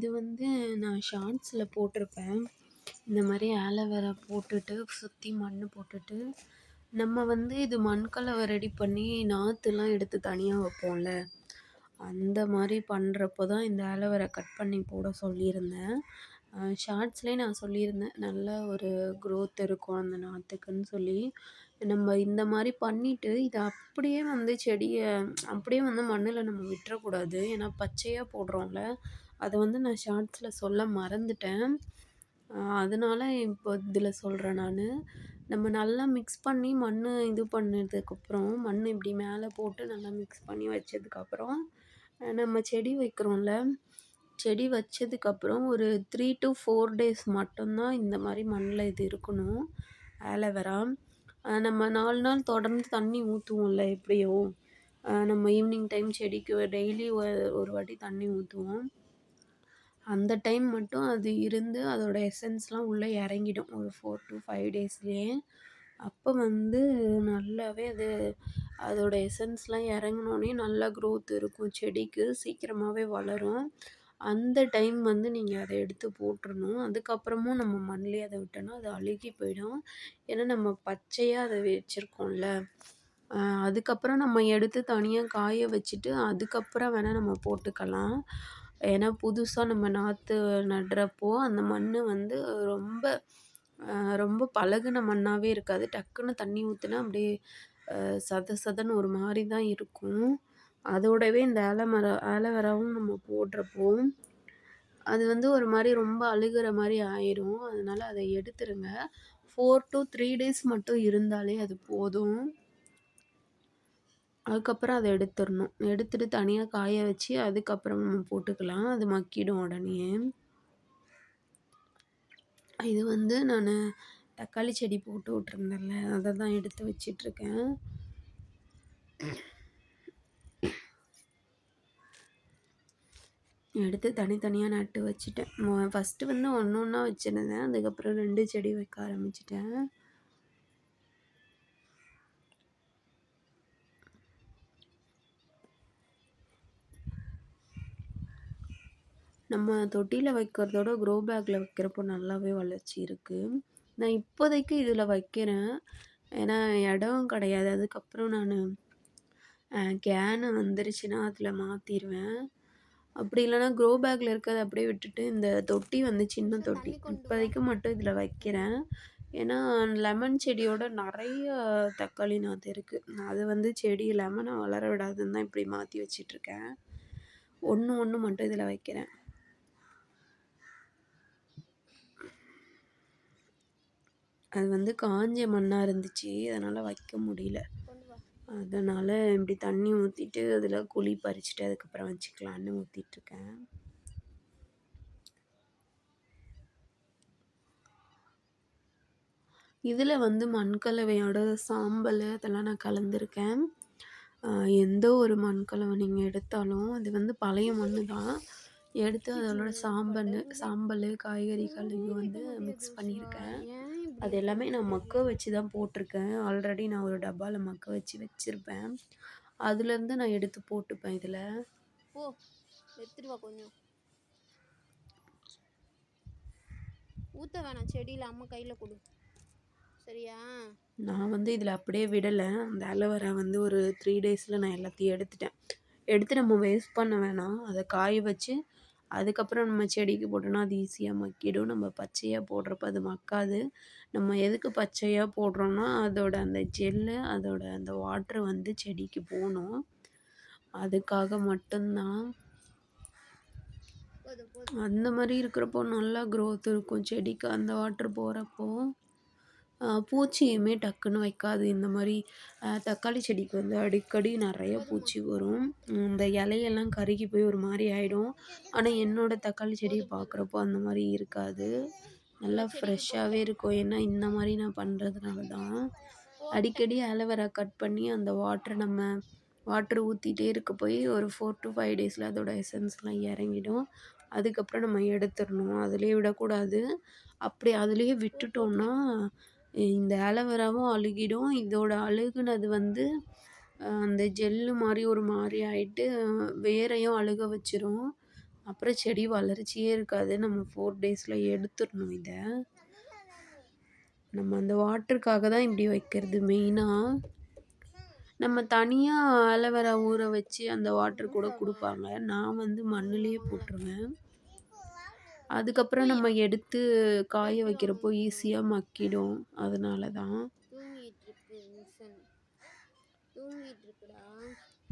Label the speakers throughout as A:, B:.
A: இது வந்து நான் ஷார்ட்ஸில் போட்டிருப்பேன். இந்த மாதிரி ஆலோவேரா போட்டுட்டு சுற்றி மண் போட்டுட்டு நம்ம வந்து இது மண்கலவை ரெடி பண்ணி நாற்றுலாம் எடுத்து தனியாக வைப்போம்ல. அந்த மாதிரி பண்ணுறப்போ தான் இந்த ஆலோவேரா கட் பண்ணி போட சொல்லியிருந்தேன். ஷார்ட்ஸ்லேயே நான் சொல்லியிருந்தேன். நல்ல ஒரு க்ரோத் இருக்கும் அந்த நாற்றுக்குன்னு சொல்லி. நம்ம இந்த மாதிரி பண்ணிவிட்டு இதை அப்படியே வந்து செடியை அப்படியே வந்து மண்ணில் நம்ம விட்டுறக்கூடாது. ஏன்னா பச்சையாக போடுறோம்ல. அதை வந்து நான் ஷார்ட்ஸில் சொல்ல மறந்துட்டேன். அதனால இப்போ இதில் சொல்கிறேன் நான். நம்ம நல்லா மிக்ஸ் பண்ணி மண் இது பண்ணதுக்கப்புறம் மண் இப்படி மேலே போட்டு நல்லா மிக்ஸ் பண்ணி வச்சதுக்கப்புறம் நம்ம செடி வைக்கிறோம்ல செடி வச்சதுக்கப்புறம் ஒரு த்ரீ டு ஃபோர் டேஸ் மட்டும்தான் இந்த மாதிரி மண்ணில் இது இருக்கணும் ஆலோவேரா நம்ம நாலு நாள் தொடர்ந்து தண்ணி ஊற்றுவோம்ல எப்படியோ நம்ம ஈவினிங் டைம் செடிக்கு டெய்லி ஒரு வாட்டி தண்ணி ஊற்றுவோம் அந்த டைம் மட்டும் அது இருந்து அதோடய எசன்ஸ்லாம் உள்ளே இறங்கிடும். ஒரு ஃபோர் டு ஃபைவ் டேஸ்லேயே அப்போ வந்து நல்லாவே அது அதோட எசன்ஸ்லாம் இறங்குனோனே நல்லா க்ரோத் இருக்கும். செடிக்கு சீக்கிரமாகவே வளரும். அந்த டைம் வந்து நீங்கள் அதை எடுத்து போட்டுறணும். அதுக்கப்புறமும் நம்ம மண்லேயே அதை விட்டோன்னா அது அழுகி போயிடும். ஏன்னா நம்ம பச்சையாக அதை வச்சுருக்கோம்ல. அதுக்கப்புறம் நம்ம எடுத்து தனியாக காய வச்சுட்டு அதுக்கப்புறம் வேணால் நம்ம போட்டுக்கலாம். ஏன்னா புதுசாக நம்ம நாற்று நடுறப்போ அந்த மண் வந்து ரொம்ப ரொம்ப பழகுன மண்ணாகவே இருக்காது. டக்குன்னு தண்ணி ஊற்றினா அப்படியே சத சதன்னு ஒரு மாதிரி தான் இருக்கும். அதோடவே இந்த ஆலமரா ஆலோவேராவும் நம்ம போடுறப்போ அது வந்து ஒரு மாதிரி ரொம்ப அழுகிற மாதிரி ஆயிடும் அதனால் அதை எடுத்துருங்க. ஃபோர் டு த்ரீ டேஸ் மட்டும் இருந்தாலே அது போதும். அதுக்கப்புறம் அதை எடுத்துடணும். எடுத்துட்டு தனியாக காய வச்சு அதுக்கப்புறம் நம்ம போட்டுக்கலாம். அது மக்கிடும் உடனே. இது வந்து நான் தக்காளி செடி போட்டு விட்ருந்தேன்ல அதை தான் எடுத்து வச்சிட்ருக்கேன். எடுத்து தனித்தனியாக நட்டு வச்சுட்டேன். ஃபஸ்ட்டு வந்து ஒன்று ஒன்றா வச்சுருந்தேன். அதுக்கப்புறம் ரெண்டு செடி வைக்க ஆரம்பிச்சிட்டேன். நம்ம தொட்டியில் வைக்கிறதோட க்ரோ பேக்கில் வைக்கிறப்போ நல்லாவே வளர்ச்சி இருக்குது நான் இப்போதைக்கு இதில் வைக்கிறேன். ஏன்னா இடம் கிடையாது. அதுக்கப்புறம் நான் கேனு வந்துருச்சுன்னா அதில் மாற்றிடுவேன் அப்படி இல்லைனா க்ரோ பேக்கில் இருக்கிறத அப்படியே விட்டுட்டு இந்த தொட்டி வந்து சின்ன தொட்டி. இப்போதைக்கு மட்டும் இதில் வைக்கிறேன். ஏன்னா லெமன் செடியோட நிறைய தக்காளி நாற்று இருக்குது அது வந்து செடி லெமனை வளர விடாதுன்னு தான் இப்படி மாற்றி வச்சிட்ருக்கேன் ஒன்று ஒன்று மட்டும் இதில் வைக்கிறேன். அது வந்து காஞ்ச மண்ணாக இருந்துச்சு. அதனால் வைக்க முடியல. அதனால் இப்படி தண்ணி ஊற்றிட்டு அதில் குழி பறிச்சுட்டு அதுக்கப்புறம் வச்சுக்கலான்னு ஊற்றிட்டுருக்கேன் இதில் வந்து மண்கலவையோட சாம்பல் அதெல்லாம் நான் கலந்துருக்கேன். எந்த ஒரு மண்கலவை நீங்கள் எடுத்தாலும் அது வந்து பழைய மண் தான். எடுத்து அதோட சாம்பல் சாம்பல் காய்கறி கழுவி வந்து மிக்ஸ் பண்ணியிருக்கேன். அது எல்லாமே நான் மக்க வச்சு தான் போட்டிருக்கேன். ஆல்ரெடி நான் ஒரு டப்பாவில் மக்க வச்சு வச்சுருப்பேன். அதுலேருந்து நான் எடுத்து போட்டுப்பேன் இதில்.
B: ஓ எடுத்துட்டு வா கொஞ்சம். ஊற்ற வேணாம். செடியில் அம்மா கையில் கொடு. சரியா?
A: நான் வந்து இதில் அப்படியே விடலை. அந்த அலோவேரா வந்து ஒரு த்ரீ டேஸில் நான் எல்லாத்தையும் எடுத்துட்டேன். எடுத்து நம்ம வேஸ்ட் பண்ண வேணாம். அதை காய வச்சு அதுக்கப்புறம் நம்ம செடிக்கு போட்டோன்னா அது ஈஸியாக மக்கிடும். நம்ம பச்சையாக போடுறப்ப அது மக்காது. நம்ம எதுக்கு பச்சையாக போடுறோன்னா அதோட அந்த ஜெல்லு அதோட அந்த வாட்ரு வந்து செடிக்கு போகணும் அதுக்காக மட்டும்தான். அந்த மாதிரி இருக்கிறப்போ நல்லா க்ரோத் இருக்கும். செடிக்கு அந்த வாட்ரு போகிறப்போ பூச்சியுமே டக்குன்னு வைக்காது. இந்த மாதிரி தக்காளி செடிக்கு வந்து அடிக்கடி நிறைய பூச்சி வரும். இந்த இலையெல்லாம் கருகி போய் ஒரு மாதிரி ஆகிடும் ஆனால் என்னோடய தக்காளி செடியை பார்க்குறப்போ அந்த மாதிரி இருக்காது. நல்லா ஃப்ரெஷ்ஷாகவே இருக்கும். ஏன்னா இந்த மாதிரி நான் பண்ணுறதுனால தான் அடிக்கடி ஆலோவேரா கட் பண்ணி அந்த வாட்டரை நம்ம வாட்ரு ஊற்றிட்டே இருக்க போய் ஒரு ஃபோர் டு ஃபைவ் டேஸில் அதோட எசன்ஸ்லாம் இறங்கிடும். அதுக்கப்புறம் நம்ம எடுத்துடணும். அதிலே விடக்கூடாது. அப்படி அதிலேயே விட்டுட்டோம்னா இந்த ஆலோவேராவும் அழுகிடும். இதோட அழுகுனது வந்து அந்த ஜெல்லு மாதிரி ஒரு மாதிரி ஆகிட்டு வேரையும் அழுக வச்சிரும். அப்புறம் செடி வளர்ச்சியே இருக்காது. நம்ம ஃபோர் டேஸில் எடுத்துடணும் இதை. நம்ம அந்த வாட்டருக்காக தான் இப்படி வைக்கிறது மெயினாக நம்ம தனியாக ஆலோவேரா ஊற வச்சு அந்த வாட்டர் கூட கொடுப்பாங்க. நான் வந்து மண்ணுலேயே போட்டுருவேன். அதுக்கப்புறம் நம்ம எடுத்து காய வைக்கிறப்போ ஈஸியாக மக்கிடும். அதனால தான்.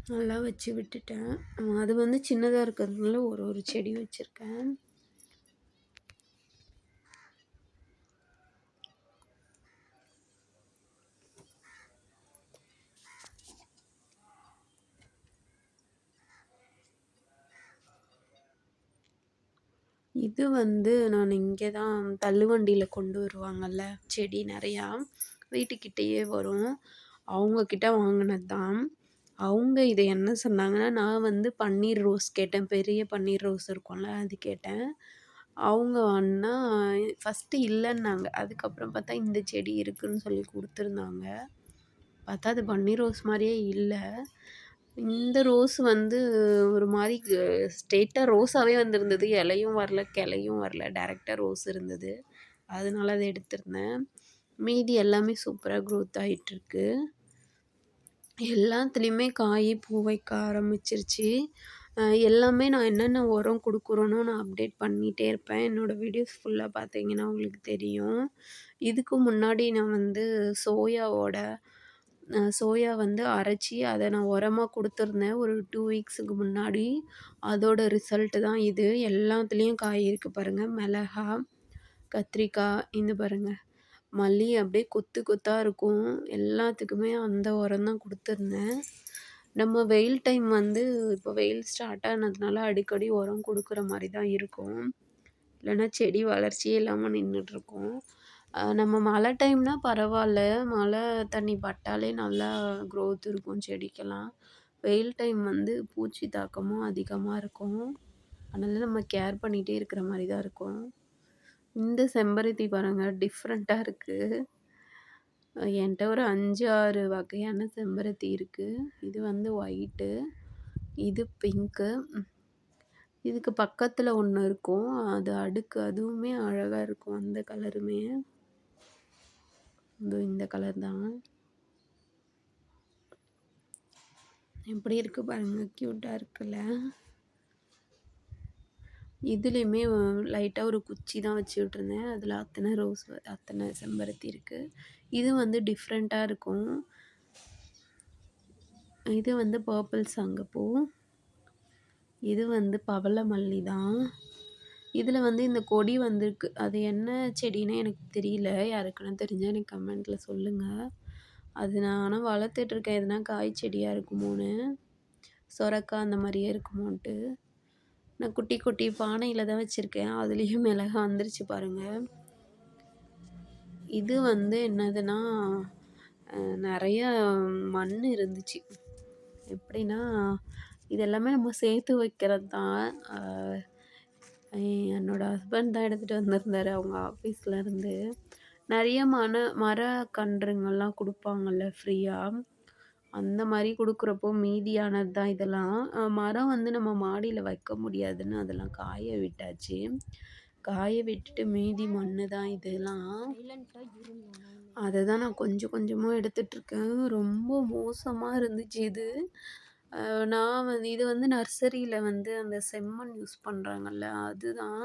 A: நல்லா வச்சு விட்டுட்டேன். அது வந்து சின்னதாக இருக்கிறதுனால ஒரு ஒரு செடி வச்சுருக்கேன். இது வந்து நான் இங்கே தான் தள்ளுவண்டியில் கொண்டு வருவாங்கல்ல செடி நிறையா. வீட்டுக்கிட்டேயே வரும். அவங்கக்கிட்ட வாங்கினது தான் அவங்க இதை என்ன சொன்னாங்கன்னா நான் வந்து பன்னீர் ரோஸ் கேட்டேன். பெரிய பன்னீர் ரோஸ் இருக்கும்ல அது கேட்டேன். அவங்க அண்ணா ஃபஸ்ட்டு இல்லைன்னாங்க. அதுக்கப்புறம் பார்த்தா இந்த செடி இருக்குதுன்னு சொல்லி கொடுத்துருந்தாங்க. பார்த்தா அது பன்னீர் ரோஸ் மாதிரியே இல்லை. இந்த ரோஸ் வந்து ஒரு மாதிரி ஸ்ட்ரெயிட்டாக ரோஸாகவே வந்திருந்தது. இலையும் வரல கிளையும் வரல. டேரெக்டாக ரோஸ் இருந்தது. அதனால அதை எடுத்திருந்தேன். மீதி எல்லாமே சூப்பராக க்ரோத் ஆகிட்டுருக்கு எல்லாத்துலேயுமே காய் பூ வைக்க ஆரம்பிச்சிருச்சு. எல்லாமே நான் என்னென்ன உரம் கொடுக்குறேனோ நான் அப்டேட் பண்ணிகிட்டே இருப்பேன். என்னோடய வீடியோஸ் ஃபுல்லாக பார்த்தீங்கன்னா உங்களுக்கு தெரியும். இதுக்கு முன்னாடி நான் வந்து சோயாவோட சோயா வந்து அரைச்சி அதை நான் உரமாக கொடுத்துருந்தேன். ஒரு டூ வீக்ஸுக்கு முன்னாடி. அதோட ரிசல்ட்டு தான் இது. எல்லாத்துலேயும் காய் இருக்குது பாருங்கள் மிளகா கத்திரிக்காய் இந்த பாருங்கள் மல்லி அப்படியே கொத்து கொத்தாக இருக்கும். எல்லாத்துக்குமே அந்த உரம் தான் கொடுத்துருந்தேன். நம்ம வெயில் டைம் வந்து இப்போ வெயில் ஸ்டார்ட் ஆனதுனால அடிக்கடி உரம் கொடுக்குற மாதிரி தான் இருக்கும். இல்லைன்னா செடி வளர்ச்சியே இல்லாமல் நின்றுட்டுருக்கும் நம்ம மழை டைம்னால் பரவாயில்ல. மழை தண்ணி பட்டாலே நல்லா க்ரோத் இருக்கும் செடிக்கெல்லாம். வெயில் டைம் வந்து பூச்சி தாக்கமும் அதிகமாக இருக்கும். அதனால் நம்ம கேர் பண்ணிகிட்டே இருக்கிற மாதிரி தான் இருக்கும். இந்த செம்பருத்தி பாருங்கள் டிஃப்ரெண்ட்டாக இருக்குது என்கிட்ட ஒரு அஞ்சு ஆறு வகையான செம்பருத்தி இருக்குது இது வந்து ஒயிட்டு இது பிங்க்கு இதுக்கு பக்கத்தில் ஒன்று இருக்கும். அது அடுக்கு அதுவுமே அழகாக இருக்கும் அந்த கலருமே இதோ இந்த கலர் தான். எப்படி இருக்குது பாருங்கள் க்யூட்டாக இருக்குல்ல. இதுலேயுமே லைட்டாக ஒரு குச்சி தான் வச்சு விட்ருந்தேன் அதில் அத்தனை ரோஸ் அத்தனை செம்பருத்தி இருக்குது இது வந்து டிஃப்ரெண்ட்டாக இருக்கும். இது வந்து பர்பிள் சங்கப்பூ. இது வந்து பவள மல்லி தான். இதில் வந்து இந்த கொடி வந்திருக்கு. அது என்ன செடின்னு எனக்கு தெரியல. யாருக்குன்னு தெரிஞ்சால் எனக்கு கமெண்ட்டில் சொல்லுங்கள் அது நான் ஆனால் வளர்த்துட்ருக்கேன் எதுனா காய் செடியாக இருக்குமோன்னு. சொரக்காய் அந்த மாதிரியே இருக்குமோன்ட்டு. நான் குட்டி குட்டி பானையில் தான் வச்சுருக்கேன். அதுலேயும் மிளகா வந்துருச்சு பாருங்கள் இது வந்து என்னதுன்னா நிறைய மண் இருந்துச்சு. எப்படின்னா இதெல்லாமே நம்ம சேர்த்து வைக்கிறது தான். என்னோடய ஹஸ்பண்ட் தான் எடுத்துகிட்டு வந்திருந்தாரு அவங்க ஆஃபீஸ்லேருந்து நிறைய மன மர கன்றுங்கள்லாம் கொடுப்பாங்கள்ல ஃப்ரீயாக அந்த மாதிரி கொடுக்குறப்போ மீதியானது தான் இதெல்லாம். மரம் வந்து நம்ம மாடியில் வைக்க முடியாதுன்னு அதெல்லாம் காய விட்டாச்சு. காய விட்டுட்டு மீதி மண் தான் இதெல்லாம். அதை தான் நான் கொஞ்சம் கொஞ்சமாக எடுத்துகிட்ருக்கேன் ரொம்ப மோசமாக இருந்துச்சு இது. நான் வந்து இது வந்து நர்சரியில் வந்து அந்த செம்மண் யூஸ் பண்ணுறாங்கல்ல அதுதான்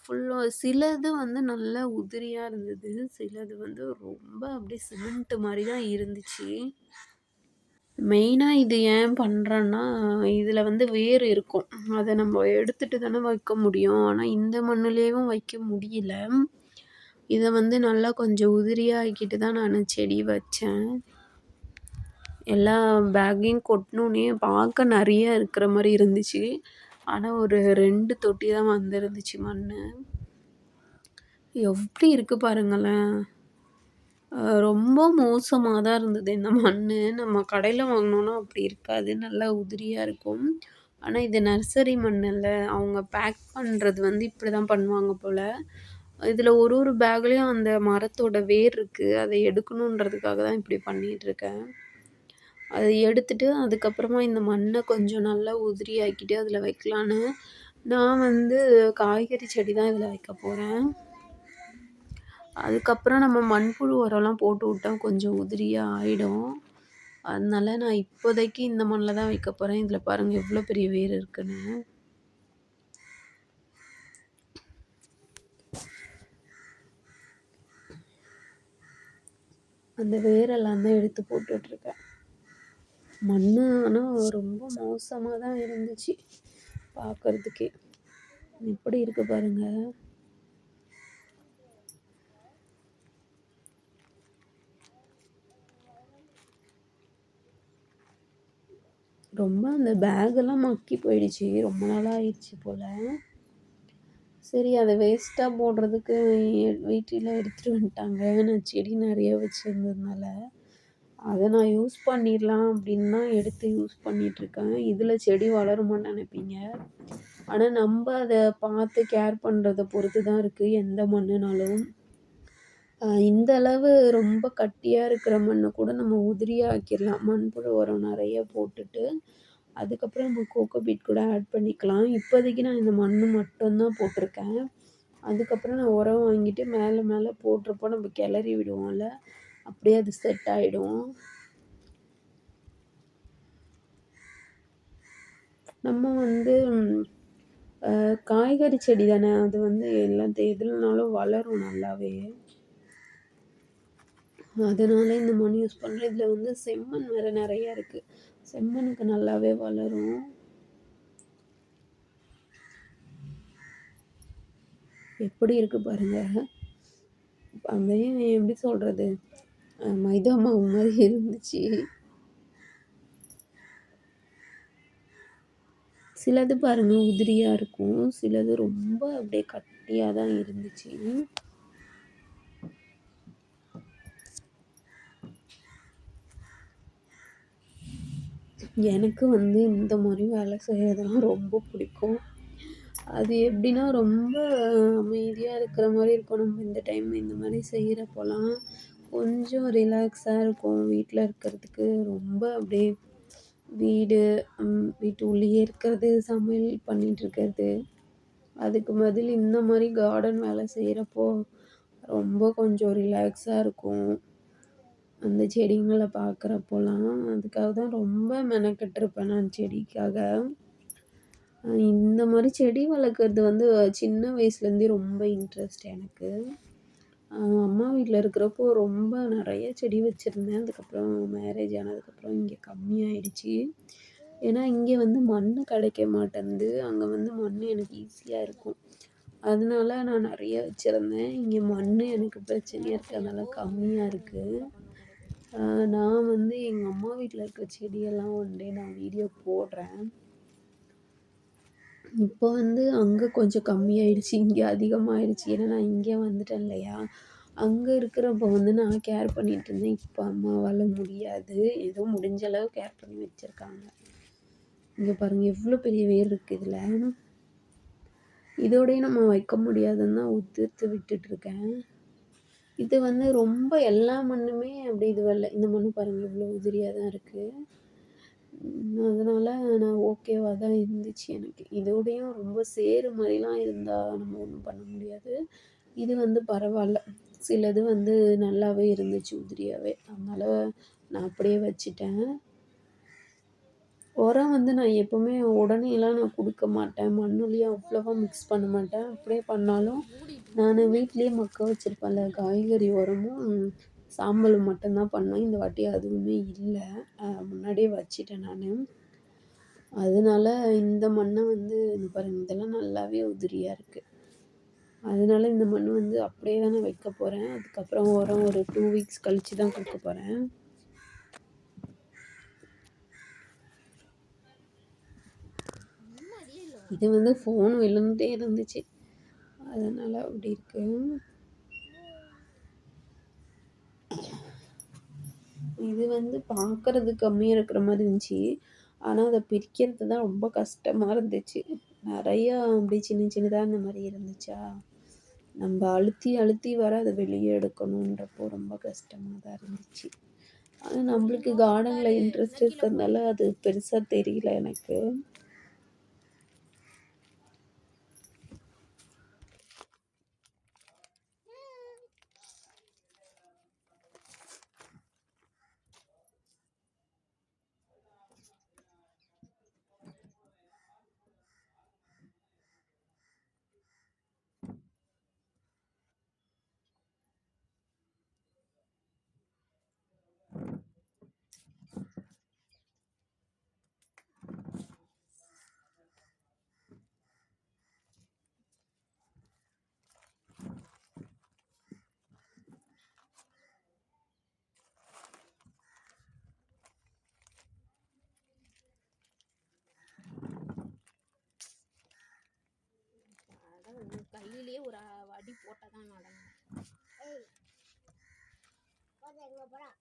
A: ஃபுல்லாக சிலது வந்து நல்லா உதிரியாக இருந்தது. சிலது வந்து ரொம்ப அப்படியே சிமெண்ட்டு மாதிரி தான் இருந்துச்சு. மெயினாக இது ஏன் பண்ணுறேன்னா இதில் வந்து வேர் இருக்கும். அதை நம்ம எடுத்துகிட்டு தானே வைக்க முடியும். ஆனால் இந்த மண்ணுலேயும் வைக்க முடியல. இதை வந்து நல்லா கொஞ்சம் உதிரியாக்கிட்டு தான் நான் செடி வச்சேன். எல்லா பேக்கையும் கொட்டினோன்னே பார்க்க நிறைய இருக்கிற மாதிரி இருந்துச்சு. ஆனால் ஒரு ரெண்டு தொட்டி தான் வந்துருந்துச்சு மண் எப்படி இருக்குது பாருங்களேன். ரொம்ப மோசமாக தான் இருந்தது. இந்த மண் நம்ம கடையில் வாங்கினோன்னா அப்படி இருக்காது. நல்லா உதிரியாக இருக்கும். ஆனால் இது நர்சரி மண் இல்லை அவங்க பேக் பண்ணுறது வந்து இப்படி தான் பண்ணுவாங்க போல். இதில் ஒரு ஒரு பேக்லேயும் அந்த மரத்தோட வேர் இருக்குது அதை எடுக்கணுன்றதுக்காக தான் இப்படி பண்ணிகிட்ருக்கேன் அதை எடுத்துட்டு அதுக்கப்புறமா இந்த மண்ணை கொஞ்சம் நல்லா உதிரி ஆக்கிட்டு அதில் வைக்கலான்னு நான் வந்து காய்கறி செடி தான் இதில் வைக்க போகிறேன் அதுக்கப்புறம் நம்ம மண்புழு உரம்லாம் போட்டு விட்டா கொஞ்சம் உதிரியாக ஆகிடும் அதனால நான் இப்போதைக்கு இந்த மண்ணில் தான் வைக்க போகிறேன் இதில் பாருங்கள் எவ்வளோ பெரிய வேர் இருக்குன்னு. அந்த வேரெல்லாம் தான் எடுத்து போட்டுட்ருக்கேன் மண் ஆனால் ரொம்ப மோசமாக தான் இருந்துச்சு. பார்க்குறதுக்கே. எப்படி இருக்குது பாருங்கள் ரொம்ப அந்த பேகெல்லாம் மக்கி போயிடுச்சு. ரொம்ப நாளாக ஆயிடுச்சு போல். சரி அதை வேஸ்ட்டாக போடுறதுக்கு வீட்டில் எடுத்துகிட்டு வந்துட்டாங்க. நான் செடி நிறைய வச்சுருந்ததுனால. அதை நான் யூஸ் பண்ணிடலாம் அப்படின்னு தான் எடுத்து யூஸ் பண்ணிகிட்ருக்கேன் இதில் செடி வளருமான்னு நினைப்பீங்க. ஆனால் நம்ம அதை பார்த்து கேர் பண்ணுறத பொறுத்து தான் இருக்குது எந்த மண்ணுனாலும். இந்த அளவு ரொம்ப கட்டியாக இருக்கிற மண்ணை கூட நம்ம உதிரியாக ஆக்கிடலாம் மண்புழு உரம் நிறைய போட்டுட்டு அதுக்கப்புறம் நம்ம கோகோ பீட் கூட ஆட் பண்ணிக்கலாம். இப்போதைக்கு நான் இந்த மண் மட்டும்தான் போட்டிருக்கேன். அதுக்கப்புறம் நான் உரம் வாங்கிட்டு மேலே மேலே போடுறப்போ நம்ம கிளறி விடுவோம்ல. அப்படியே அது செட் ஆகிடும் நம்ம வந்து காய்கறி செடி தானே? அது வந்து எல்லாம் எதுலனாலும் வளரும் நல்லாவே. அதனால இந்த மண் யூஸ் பண்ணுறேன் இதில் வந்து செம்மண் வேறு நிறையா இருக்குது செம்மண்ணுக்கு நல்லாவே வளரும். எப்படி இருக்குது பாருங்க. அங்கேயும் எப்படி சொல்கிறது மைதா மாவு மாதிரி இருந்துச்சு. சிலது பாருங்கள் உதிரியாக இருக்கும். சிலது ரொம்ப அப்படியே கட்டியாக தான் இருந்துச்சு. எனக்கு வந்து இந்த மாதிரி வேலை செய்கிறதுலாம் ரொம்ப பிடிக்கும். அது எப்படின்னா ரொம்ப அமைதியாக இருக்கிற மாதிரி இருக்கும். நம்ம இந்த டைம் இந்த மாதிரி செய்கிறப்போலாம் கொஞ்சம் ரிலாக்ஸாக இருக்கும். வீட்டில் இருக்கிறதுக்கு ரொம்ப அப்படியே வீடு வீட்டு உள்ளேயே இருக்கிறது சமையல் பண்ணிகிட்ருக்கிறது அதுக்கு பதில் இந்த மாதிரி கார்டன் வேலை செய்கிறப்போ ரொம்ப கொஞ்சம் ரிலாக்ஸாக இருக்கும். அந்த செடிங்களை பார்க்குறப்போலாம் அதுக்காக தான் ரொம்ப மெனக்கெட்டிருப்பேன் நான் செடிக்காக. இந்த மாதிரி செடி வளர்க்குறது வந்து சின்ன வயசுலேருந்தே ரொம்ப இன்ட்ரெஸ்ட் எனக்கு. அம்மா வீட்டில் இருக்கிறப்போ ரொம்ப நிறைய செடி வச்சுருந்தேன். அதுக்கப்புறம் மேரேஜ் ஆனதுக்கப்புறம் இங்கே கம்மியாயிடுச்சு. ஏன்னா இங்கே வந்து மண் கிடைக்க மாட்டேன்து. அங்கே வந்து மண் எனக்கு ஈஸியாக இருக்கும். அதனால நான் நிறைய வச்சுருந்தேன். இங்கே மண் எனக்கு பிரச்சனையாக இருக்கிறதுனால கம்மியாக இருக்குது நான் வந்து எங்கள் அம்மா வீட்டில் இருக்க செடியெல்லாம் ஒன் டே நான் வீடியோ போடுறேன். இப்போ வந்து அங்கே கொஞ்சம் கம்மியாயிடுச்சு இங்கே அதிகமாகிடுச்சு ஏன்னா நான் இங்கே வந்துட்டேன் இல்லையா? அங்கே இருக்கிறப்போ வந்து நான் கேர் பண்ணிகிட்டு இருந்தேன். இப்போ அம்மாவால் முடியாது. ஏதோ முடிஞ்ச அளவு கேர் பண்ணி வச்சுருக்காங்க. இங்கே பாருங்கள் எவ்வளோ பெரிய வேர் இருக்குது இதில். இதோடய நம்ம வைக்க முடியாதுன்னு தான் உதிர்த்து விட்டுட்ருக்கேன் இது வந்து ரொம்ப எல்லா மண்ணுமே அப்படி இதுவல்ல இந்த மண் பாருங்கள் இவ்வளோ உதிரியாக தான் இருக்குது அதனால் நான் ஓகேவாக தான் இருந்துச்சு எனக்கு. இதோடையும் ரொம்ப சேறு மாதிரிலாம் இருந்தால் நம்ம ஒன்றும் பண்ண முடியாது. இது வந்து பரவாயில்ல. சிலது வந்து நல்லாவே இருந்துச்சு உதிரியாகவே அதனால் நான் அப்படியே வச்சுட்டேன். உரம் வந்து நான் எப்போவுமே உடனேலாம் நான் கொடுக்க மாட்டேன். மண்ணுலேயும் அவ்வளோவா மிக்ஸ் பண்ண மாட்டேன். அப்படியே பண்ணாலும் நான் வீட்லேயே மக்க வச்சுருப்பேன்ல காய்கறி உரமும் சாம்பல் மட்டும்தான் பண்ணேன் இந்த வாட்டி அதுவுமே இல்லை. முன்னாடியே வச்சிட்டேன் நான். அதனால இந்த மண்ணை வந்து இந்த பாருங்கள் இதெல்லாம் நல்லாவே உதிரியாக இருக்குது அதனால இந்த மண் வந்து அப்படியே தானே வைக்க போகிறேன் அதுக்கப்புறம் உரம் ஒரு டூ வீக்ஸ் கழித்து தான் கொடுக்க போகிறேன் இது வந்து ஃபோன் விழுந்துட்டே இருந்துச்சு. அதனால் அப்படி இருக்கு. இது வந்து பார்க்கறது கம்மியாக இருக்கிற மாதிரி இருந்துச்சு. ஆனால் அதை பிரிக்கிறது தான் ரொம்ப கஷ்டமாக இருந்துச்சு. நிறையா அப்படி சின்ன சின்னதாக இந்த மாதிரி இருந்துச்சா? நம்ம அழுத்தி அழுத்தி வர அதை வெளியே எடுக்கணுன்றப்போ ரொம்ப கஷ்டமாக தான் இருந்துச்சு. ஆனால் நம்மளுக்கு கார்டனில் இன்ட்ரெஸ்ட் இருக்கிறதுனால அது பெருசாக தெரியல எனக்கு.
B: அடி போட்டால் தான்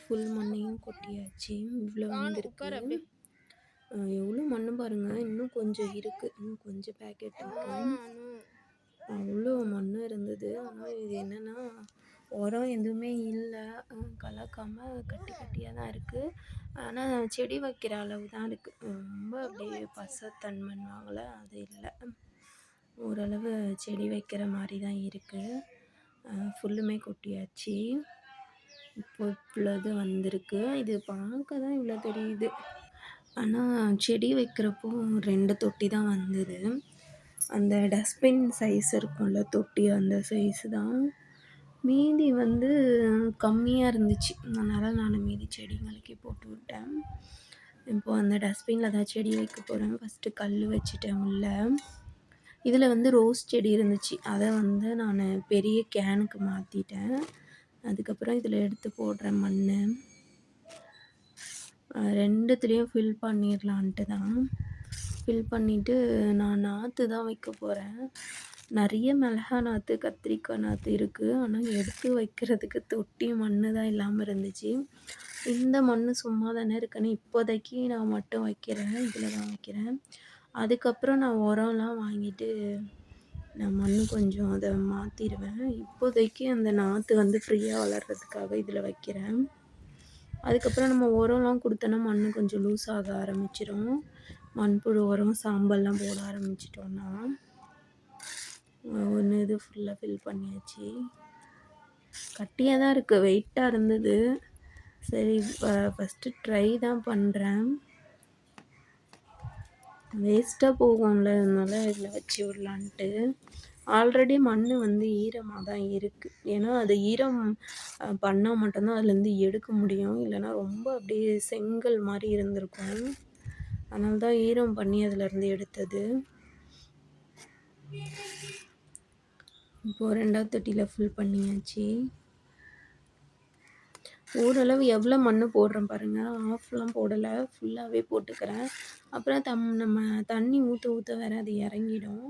A: ஃபுல் மண்ணையும் கொட்டியாச்சு. இவ்வளோ வந்திருக்கு. எவ்வளோ மண்ணு பாருங்க. இன்னும் கொஞ்சம் இருக்கு. இன்னும் கொஞ்சம் பேக்கெட் இருக்கு
B: ஆனும்.
A: அவ்வளோ மண் இருந்தது. ஆனால் இது என்னென்னா உரம் எதுவுமே இல்லை. கலக்காமல் கட்டி கட்டியாக தான் இருக்குது ஆனால் செடி வைக்கிற அளவு தான் இருக்குது ரொம்ப அப்படியே பசத்தன்மைன்னுவாங்கள அது இல்லை. ஓரளவு செடி வைக்கிற மாதிரி தான் இருக்குது ஃபுல்லுமே கொட்டியாச்சு. இப்போ இவ்வளோது வந்திருக்கு. இது பார்க்க தான் இவ்வளோ தெரியுது. ஆனால் செடி வைக்கிறப்போ ரெண்டு தொட்டி தான் வந்தது. அந்த டஸ்ட்பின் சைஸ் இருக்கும்ல தொட்டி அந்த சைஸு தான். மீதி வந்து கம்மியாக இருந்துச்சு. அதனால் நான் மீதி செடிங்களுக்கே போட்டு விட்டேன். இப்போது அந்த டஸ்ட்பினில் தான் செடி வைக்க போகிறேன் ஃபஸ்ட்டு கல் வச்சுட்டேன் உள்ளே. இதில் வந்து ரோஸ் செடி இருந்துச்சு. அதை வந்து நான் பெரிய கேனுக்கு மாற்றிட்டேன் அதுக்கப்புறம் இதில் எடுத்து போடுறேன் மண் ரெண்டுத்துலேயும் ஃபில் பண்ணிடலான்ட்டு தான். ஃபில் பண்ணிவிட்டு நான் நாற்று தான் வைக்க போகிறேன் நிறைய மிளகா நாற்று கத்திரிக்காய் நாற்று இருக்குது ஆனால் எடுத்து வைக்கிறதுக்கு தொட்டி மண் தான் இல்லாமல் இருந்துச்சு. இந்த மண் சும்மா தானே இருக்குன்னு இப்போதைக்கு நான் மட்டும் வைக்கிறேன். இதில் தான் வைக்கிறேன். அதுக்கப்புறம் நான் உரம்லாம் வாங்கிட்டு நான் மண் கொஞ்சம் அதை மாற்றிடுவேன் இப்போதைக்கு அந்த நாற்று வந்து ஃப்ரீயாக வளர்கிறதுக்காக இதில் வைக்கிறேன். அதுக்கப்புறம் நம்ம உரம்லாம் கொடுத்தோன்னா மண் கொஞ்சம் லூஸ் ஆக ஆரம்பிச்சிடும் மண்புழு உரம் சாம்பல்லாம் போட ஆரம்பிச்சிட்டோன்னா ஒன்று இது ஃபுல்லாக ஃபில் பண்ணியாச்சு. கட்டியாக தான் இருக்குது வெயிட்டாக இருந்தது. சரி ஃபஸ்ட்டு ட்ரை தான் பண்ணுறேன் வேஸ்ட்டாக போகும்ல அதனால இதில் வச்சு விடலான்ட்டு. ஆல்ரெடி மண் வந்து ஈரமாக தான் இருக்குது ஏன்னா அது ஈரம் பண்ணால் மட்டும்தான் அதுலேருந்து எடுக்க முடியும். இல்லைன்னா ரொம்ப அப்படியே செங்கல் மாதிரி இருந்திருக்கும். அதனால தான் ஈரம் பண்ணி அதிலேருந்து எடுத்தது. இப்போது ரெண்டாவது தொட்டியில் ஃபுல் பண்ணியாச்சு. ஓரளவு எவ்வளோ மண் போடுறேன் பாருங்கள் ஆஃப்லாம் போடலை. ஃபுல்லாகவே போட்டுக்கிறேன். அப்புறம் தம் நம்ம தண்ணி ஊற்ற ஊற்ற வேறு அது இறங்கிடும்.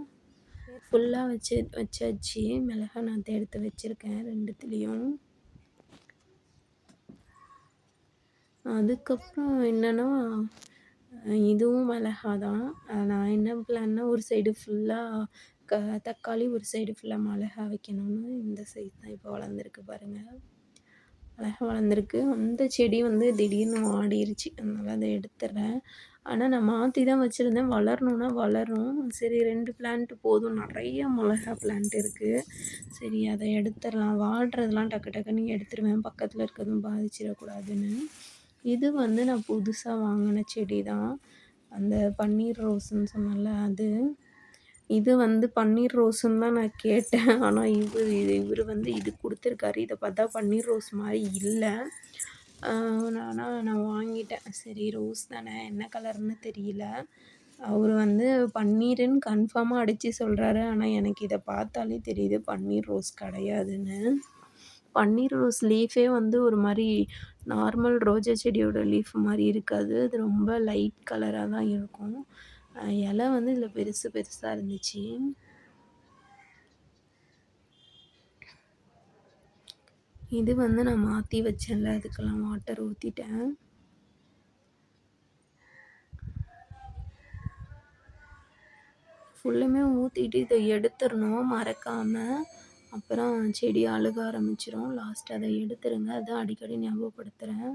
A: ஃபுல்லாக வச்சு வச்சாச்சு. மிளகா நான் எடுத்து வச்சுருக்கேன் ரெண்டுத்துலேயும். அதுக்கப்புறம் என்னென்னா இதுவும் மிளகா தான் நான் என்ன பிளான்னா ஒரு சைடு ஃபுல்லாக க தக்காளி ஒரு சைடு ஃபுல்லாக மிளகா வைக்கணும்னு இந்த சைஸ் தான் இப்போ வளர்ந்துருக்கு பாருங்கள் அழகாக வளர்ந்துருக்கு. அந்த செடி வந்து திடீர்னு வாடிருச்சு அதனால் அதை எடுத்துடுறேன் ஆனால் நான் மாற்றி தான் வச்சுருந்தேன். வளரணுன்னா வளரும். சரி ரெண்டு பிளான்ட்டு போதும். நிறைய மிளகா பிளான்ட் இருக்குது சரி அதை எடுத்துடலாம். வாடுறதெல்லாம் டக்கு டக்குன்னு எடுத்துருவேன். பக்கத்தில் இருக்கிறதும் பாதிச்சிடக்கூடாதுன்னு. இது வந்து நான் புதுசாக வாங்கின செடி தான். அந்த பன்னீர் ரோஸுன்னு சொன்னல அது. இது வந்து பன்னீர் ரோஸுன்னு தான் நான் கேட்டேன். ஆனால் இவர் இது இவர் வந்து இது கொடுத்துருக்காரு. இதை பார்த்தா பன்னீர் ரோஸ் மாதிரி இல்லை. ஆனால் நான் வாங்கிட்டேன். சரி ரோஸ் தானே என்ன கலர்னு தெரியல. அவர் வந்து பன்னீருன்னு கன்ஃபார்மாக அடித்து சொல்கிறாரு ஆனால் எனக்கு இதை பார்த்தாலே தெரியுது பன்னீர் ரோஸ் கிடையாதுன்னு. பன்னீர் ரோஸ் லீஃபே வந்து ஒரு மாதிரி நார்மல் ரோஜா செடியோட லீஃப் மாதிரி இருக்காது. அது ரொம்ப லைட் கலராக தான் இருக்கும். இலை வந்து இதில் பெருசு பெருசாக இருந்துச்சு. இது வந்து நான் மாற்றி வச்சேன்ல அதுக்கெல்லாம் வாட்டர் ஊற்றிட்டேன் ஃபுல்லுமே ஊற்றிட்டு இதை எடுத்துடணும் மறக்காமல் அப்புறம் செடி அழுக ஆரம்பிச்சிடும் லாஸ்ட் அதை எடுத்துருங்க. அதை அடிக்கடி ஞாபகப்படுத்துகிறேன்